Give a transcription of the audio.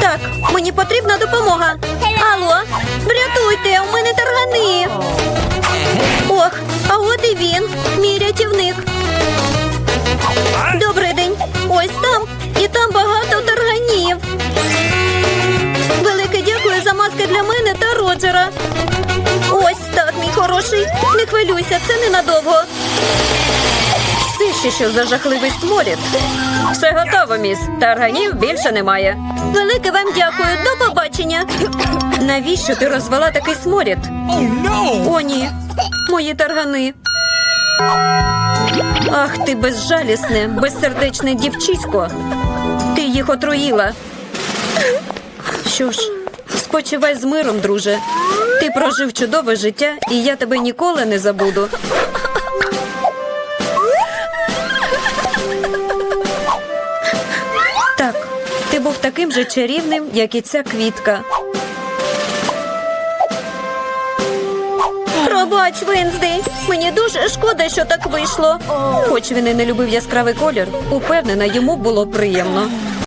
Так, мені потрібна допомога. Алло, врятуйте, у мене таргани. Ох, а от і він, мій рятівник. Добрий день. Ось там і там багато тарганів. Велике дякую за маски для мене та Роджера. Ось так, мій хороший. Не хвилюйся, це ненадовго. Ще що за жахливий сморід. Все готово, міс. Тарганів більше немає. Велике вам дякую. До побачення. Навіщо ти розвела такий сморід? О, ні. Мої таргани. Ах, ти безжалісне, безсердечне дівчисько. Ти їх отруїла. Що ж, спочивай з миром, друже. Ти прожив чудове життя, і я тебе ніколи не забуду. Так, ти був таким же чарівним, як і ця квітка. Пробач, Венздей. Мені дуже шкода, що так вийшло. Хоч він і не любив яскравий колір, упевнена, йому було приємно.